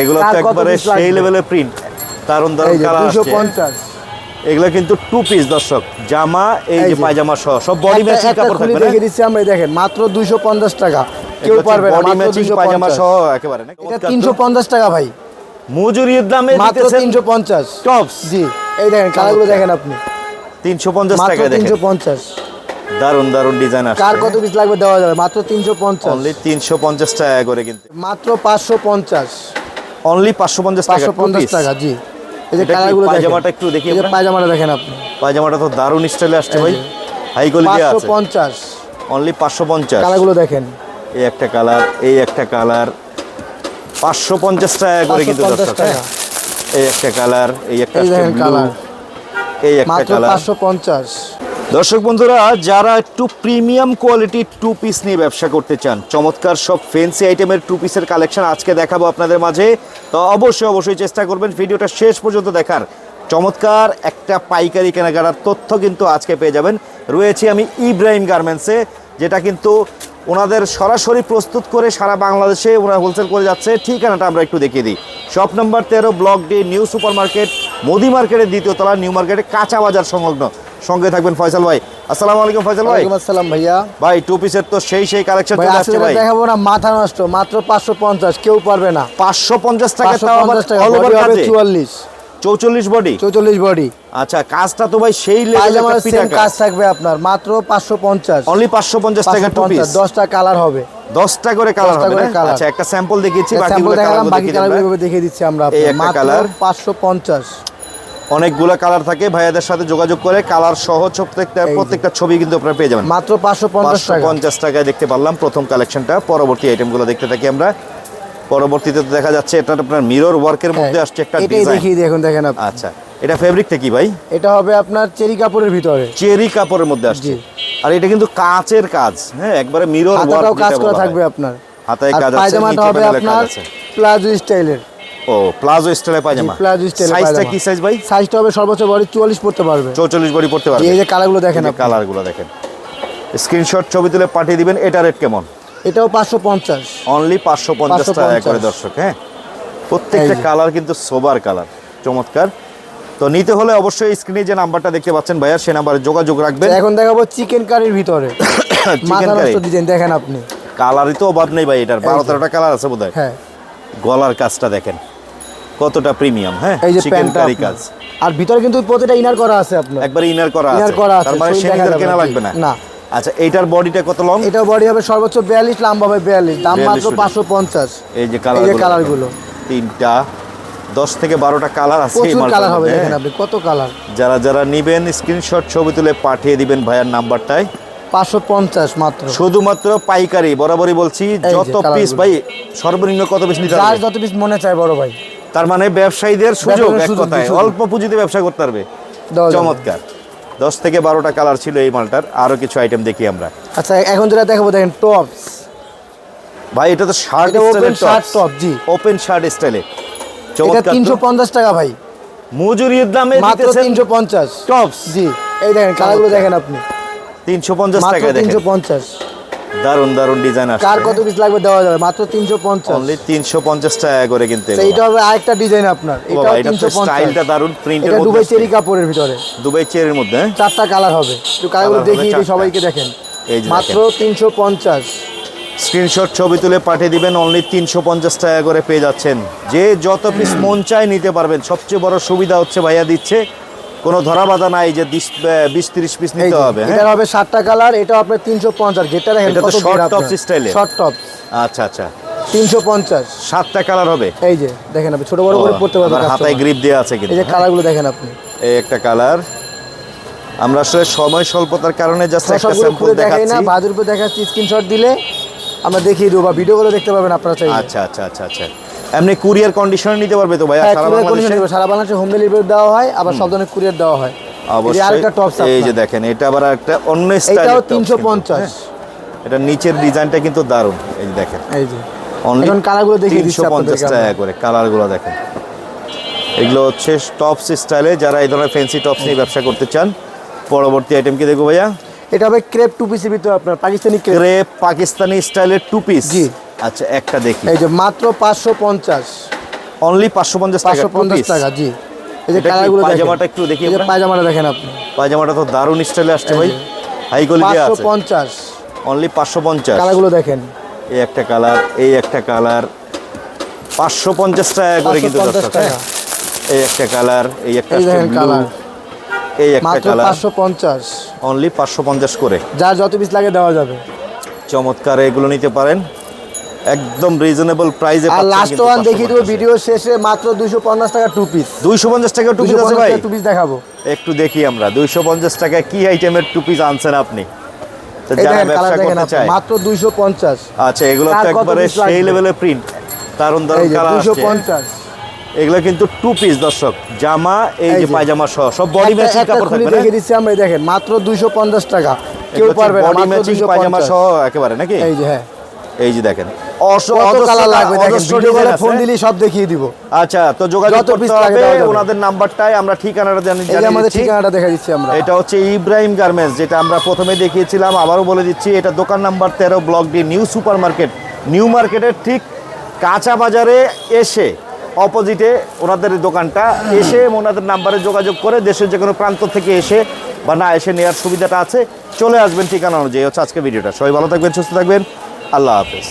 এগুলো তো একবারে সেই প্রিন্ট দারুণ এই দারুণ কালার আসছে। এগুলো কিন্তু টু পিস দর্শক। জামা এই যে। পায়জামা সহ সব বডি ম্যাচিং কাপড় থাকবে দেখে দিচ্ছি আমরা দেখেন মাত্র দুইশো পঞ্চাশ টাকা। কেউ পারবে না বডি ম্যাচিং পায়জামা সহ একেবারে না এটা তিনশো পঞ্চাশ টাকা ভাই। মজুরির দামে মাত্র দিতেছেন তিনশো পঞ্চাশ। টপস জি এই দেখেন কালারগুলো দেখেন আপনি। 350 টাকা দেখেন। তিনশো পঞ্চাশ। দারুণ দারুণ ডিজাইন আসছে। কার কত পিস লাগবে দেওয়া যাবে? মাত্র তিনশো পঞ্চাশ। অনলি 350 টাকা করে কিন্তু। মাত্র পাঁচশো পঞ্চাশ অনলি 550 টাকা পঞ্চাশ। টাকা জি। এই যে কালারগুলো পায়জামাটা একটু দেখি পায়জামাটা দেখেন আপনি। পায়জামাটা তো দারুণ স্টাইলে আসছে ভাই। হাই কোয়ালিটি আছে। পঞ্চাশ। অনলি 550 কালারগুলো দেখেন। এই একটা কালার এই একটা কালার। 550 টাকা করে কিন্তু দর্শক হ্যাঁ? এই একটা কালার এই একটা কালার। এই একটা কালার। পাঁচশো পঞ্চাশ। দর্শক বন্ধুরা, যারা একটু প্রিমিয়াম কোয়ালিটির টু পিস নিয়ে ব্যবসা করতে চান, চমৎকার সব ফেন্সি আইটেমের টু পিসের কালেকশন আজকে দেখাবো আপনাদের মাঝে, তো অবশ্যই অবশ্যই চেষ্টা করবেন ভিডিওটা শেষ পর্যন্ত দেখার। চমৎকার একটা পাইকারি কেনাকাটার তথ্য কিন্তু আজকে পেয়ে যাবেন। রয়েছি আমি ইব্রাহিম গার্মেন্টসে যেটা কিন্তু ওনাদের সরাসরি প্রস্তুত করে সারা বাংলাদেশে ওরা হোলসেল করে যাচ্ছে। ঠিকানাটা আমরা একটু দেখিয়ে দিই। শপ নম্বর তেরো, block D, new super market Modi মার্কেটের দ্বিতীয় তলা, নিউ মার্কেটে কাঁচা বাজার সংলগ্ন। সঙ্গে থাকবেন ফয়সাল ভাই। আসসালামু আলাইকুম ফয়সাল ভাই। আসসালাম ভাইয়া। ভাই টু পিসের তো সেই সেই কালেকশন চলে আসছে ভাই। দেখাবো না মাথা নষ্ট মাত্র পাঁচশো পঞ্চাশ কেউ পারবে না। পাঁচশো পঞ্চাশ টাকা তাও আবার বডি হবে কাজে। চুয়াল্লিশ। চৌচল্লিশ বডি চৌচল্লিশ বডি আচ্ছা কাজটা তো ভাই সেই লেভেলের কাজ থাকবে আপনার মাত্র পাঁচশো পঞ্চাশ। অনলি পাঁচশো পঞ্চাশ টাকা টু পিস দশটা কালার হবে। দশটা করে কালার 10টা হবে। আচ্ছা একটা স্যাম্পল দেখিয়েছি দেখালাম কালার দেখিয়ে দিচ্ছি আমরা। মাত্র। পাঁচশো পঞ্চাশ। অনেকগুলো কালার থাকে ভাইয়াদের সাথে যোগাযোগ করে কালার সহ প্রত্যেকটা প্রত্যেকটা ছবি কিন্তু আপনারা পেয়ে যাবেন। মাত্র পাঁচশো পঞ্চাশ পঞ্চাশ টাকায় দেখতে পারলাম প্রথম কালেকশনটা পরবর্তী আইটেমগুলো দেখতে থাকি আমরা। পরবর্তীতে তো দেখা যাচ্ছে এটা আপনার মিরর ওয়ার্কের মধ্যে আসছে একটা হ্যাঁ, এটাই ডিজাইন দেখিয়ে দিই দেখেন আচ্ছা এটা ফেব্রিকটা কি ভাই? এটা হবে আপনার চেরি কাপড়ের ভিতরে। চেরি কাপড়ের মধ্যে আসছে। আর এটা কিন্তু কাচের কাজ। হ্যাঁ একবারে মিরর ওয়ার্ক কাজ করা থাকবে আপনার। হাতায় কাজ আছে পায়জামাটা হবে আপনার প্লাজো স্টাইলের। ও প্লাজো স্টাইলে পায়জামা? প্লাজো স্টাইলে সাইজটা কি সাইজ ভাই? সাইজটা হবে সর্বোচ্চ বডি চুয়াল্লিশ পড়তে পারবে। চৌচল্লিশ বডি পড়তে পারবে। এই যে কালারগুলো দেখেন আপনি। কালারগুলো দেখেন। স্ক্রিনশট ছবি তুলে পাঠিয়ে দিবেন এটা রেট কেমন? এটাও পাঁচশো পঞ্চাশ। অনলি পাঁচশো পঞ্চাশ টাকা 550 করে দর্শক হ্যাঁ? প্রত্যেকটা কালার কিন্তু সোবার কালার চমৎকার। তো নিতে হলে অবশ্যই স্ক্রিনে যে নাম্বারটা দেখতে পাচ্ছেন ভাইয়া সে নাম্বারে যোগাযোগ রাখবেন। এখন দেখাবো চিকেন কারির ভিতরে। চিকেন কারি ডিজাইন দেখেন আপনি। কালারই তো অভাব নেই ভাই এটার বারো। তেরোটা কালার আছে বোধহয়। হ্যাঁ। গলার কাজটা দেখেন। কতটা প্রিমিয়াম হ্যাঁ? এই যে প্যান্টটা কাজ। আর ভিতরে কিন্তু প্রতিটা ইনার করা আছে আপনার। একবার ইনার করা আছে। করা আছে, তার মানে দেখা কেনা লাগবে না? না। আচ্ছা এইটার বডিটা কত লং এটা বডি হবে সর্বোচ্চ বিয়াল্লিশ লম্বা হবে বিয়াল্লিশ। দাম 42 মাত্র বডি। পাঁচশো পঞ্চাশ। এই যে এই কালার যে কালারগুলো তিনটা দশ থেকে বারোটা কালার আছে এই কালার হবে দেখেন। আপনি কত কালার যারা যারা নিবেন স্ক্রিনশট ছবি তুলে পাঠিয়ে দিবেন ভাইয়ার নাম্বারটায়। পাঁচশো পঞ্চাশ মাত্র। শুধুমাত্র পাইকারি বরাবরই বলছি যত পিস ভাই সর্বনিম্ন কত পিস নিতে যত পিস মনে চায় বড় ভাই। তার মানে ব্যবসায়ীদের সুযোগ এক কথায়। অল্প পুঁজিতে ব্যবসা করতে পারবে। চমৎকার। দশ থেকে বারোটা কালার ছিল এই মালটার। আরও কিছু আইটেম দেখি আমরা। আচ্ছা এখন যেটা দেখাবো দেখেন টপস ভাই এটা তো শার্ট ওপেন শার্ট টপ জি। ওপেন শার্ট স্টাইলে এটা চমৎকার তিনশো পঞ্চাশ টাকা ভাই। মজুরির দামে মাত্র দিতেছেন তিনশো পঞ্চাশ। টপস জি। এই দেখেন কালারগুলো দেখেন আপনি। তিনশো পঞ্চাশ মাত্র টাকায় তিনশো দেখেন পঞ্চাশ। দারুণ দারুণ ডিজাইন আসছে। কার কত পিস লাগবে দেওয়া যাবে? মাত্র তিনশো পঞ্চাশ। অনলি তিনশো পঞ্চাশ টাকা করে কিনতে তো এইটা হবে আরেকটা ডিজাইন আপনার। এটা তিনশো তো স্টাইলটা দারুণ প্রিন্টের এটা দুবাই চেরি কাপড়ের ভিতরে। দুবাই চেরির মধ্যে হ্যাঁ? চারটা কালার হবে। একটু কালারগুলো দেখিয়ে দিই সবাইকে দেখেন। এই যে মাত্র তিনশো পঞ্চাশ। স্ক্রিনশট ছবি তুলে পাঠিয়ে দিবেন অনলি তিনশো পঞ্চাশ টাকা করে পেয়ে যাচ্ছেন। যে যত পিস মন চায় নিতে পারবেন। সবচেয়ে বড় সুবিধা হচ্ছে ভাইয়া দিচ্ছে কোনো ধরা বাধা নাই যে বিশ- তিরিশ পিস নিতে হবে হ্যাঁ? এটার হবে সাতটা কালার এটা আপনার তিনশো পঞ্চাশ গেটটা এটা তো শর্ট টপ আচ্ছা আচ্ছা। তিনশো পঞ্চাশ। সাতটা কালার হবে? এই যে দেখেন আপনি ছোট বড় করে পড়তে পারবেন হাতায় গ্রিপ দেওয়া আছে এই যে কালারগুলো দেখেন আপনি। এই একটা কালার আমরা আসলে সময় স্বল্পতার কারণে জাস্ট একটা স্যাম্পল দেখাই না দেখাচ্ছি। বাজুর উপর দেখাচ্ছি স্ক্রিনশট দিলে আমরা দেখিয়ে দেবো বা ভিডিওগুলো দেখতে পাবেন আপনারা চাইলে। আচ্ছা আচ্ছা আচ্ছা আচ্ছা। এমনি কুরিয়ার কন্ডিশনে নিতে পারবে তো ভাইয়া হ্যাঁ, সারা বাংলাদেশে? সারা বাংলাদেশে হোম ডেলিভারি দেওয়া হয় আবার সব ধরনের কুরিয়ার দেওয়া হয়। এই যে অবশ্যই। এই যে দেখেন এটা আবার একটা অন্য স্টাইল এটাও তিনশো পঞ্চাশ। এটা নিচের ডিজাইনটা কিন্তু দারুণ। এই যে দেখেন। এই যে। অনলি এখন কালারগুলো দেখিয়ে দিচ্ছি তিনশো পঞ্চাশ আপনাদেরকে টাকা করে কালারগুলো দেখেন। এগুলো হচ্ছে টপস স্টাইলে যারা এই ধরনের ফ্যান্সি টপস নিয়ে ব্যবসা করতে চান পরবর্তী আইটেম কি দেখব ভাইয়া? এটা হবে ক্রেপ টু পিসের ভিতরে আপনার পাকিস্তানি ক্রেপ ক্রেপ পাকিস্তানি স্টাইলের টু পিস জি। আচ্ছা একটা দেখি। এই যে মাত্র পাঁচশো পঞ্চাশ। অনলি পাঁচশো পঞ্চাশ টাকা পাঁচশো পঞ্চাশ। টাকা জি। এই যে কালারগুলো দেখেন। পায়জামাটা একটু দেখি এই যে পায়জামাটা দেখেন আপনি। পায়জামাটা তো দারুণ স্টাইলে আসছে ভাই। যে। হাই কোয়ালিটি আছে। পঞ্চাশ। অনলি পাঁচশো পঞ্চাশ। কালারগুলো দেখেন। এই একটা কালার এই একটা কালার। পাঁচশো পঞ্চাশ টাকা করে কিন্তু দর্শক হ্যাঁ? এই একটা কালার এই একটা কালার। এই একটা কালার। পাঁচশো পঞ্চাশ। অনলি পাঁচশো পঞ্চাশ করে। যার যত পিস লাগে দেওয়া যাবে। চমৎকার এগুলো নিতে পারেন। একদম রিজনেবল প্রাইসে আর লাস্ট ওয়ান দেখিয়ে দেবো ভিডিও শেষে মাত্র দুশো পঞ্চাশ টাকা টু পিস দুইশো পঞ্চাশ টাকা টু পিস আছে ভাই। টু পিস দেখাবো। একটু দেখি আমরা দুইশো পঞ্চাশ টাকায় কি আইটেমের টু পিস আনছেন আপনি? যারা ব্যবসা করতে চায়। মাত্র দুইশো পঞ্চাশ। আচ্ছা এগুলো তো একবারে সেই লেভেলের প্রিন্ট কালার আসছে। পঞ্চাশ। এগুলো কিন্তু টু পিস দর্শক। জামা এই যে। পায়জামা সহ সব বডি ম্যাচিং কাপড় থাকবে দেখে দিচ্ছি আমরা দেখেন মাত্র দুইশো পঞ্চাশ টাকা। কেউ পারবে না বডি ম্যাচিং পায়জামা সহ একেবারে নাকি? এই যে হ্যাঁ। এই যে দেখেন। ফোন দিলেই সব দেখিয়ে দিব। আচ্ছা তো যোগাযোগ করতে হবে ওনাদের নাম্বারটাই আমরা ঠিকানাটা জানি এই যে জানিয়ে আমাদের ঠিকানাটা দেখা দিচ্ছি আমরা। এটা হচ্ছে ইব্রাহিম গার্মেন্টস যেটা আমরা প্রথমে দেখিয়েছিলাম আবারও বলে দিচ্ছি এটা দোকান নাম্বার তেরো block D new super market new মার্কেটের ঠিক কাঁচা বাজারে এসে অপোজিটে ওনাদের দোকানটা এসে ওনাদের নাম্বারে যোগাযোগ করে দেশের যে কোনো প্রান্ত থেকে এসে বা না এসে নেওয়ার সুবিধাটা আছে চলে আসবেন ঠিকানা অনুযায়ী। হচ্ছে আজকে ভিডিওটা। সবাই ভালো থাকবেন সুস্থ থাকবেন। আল্লাহ হাফেজ।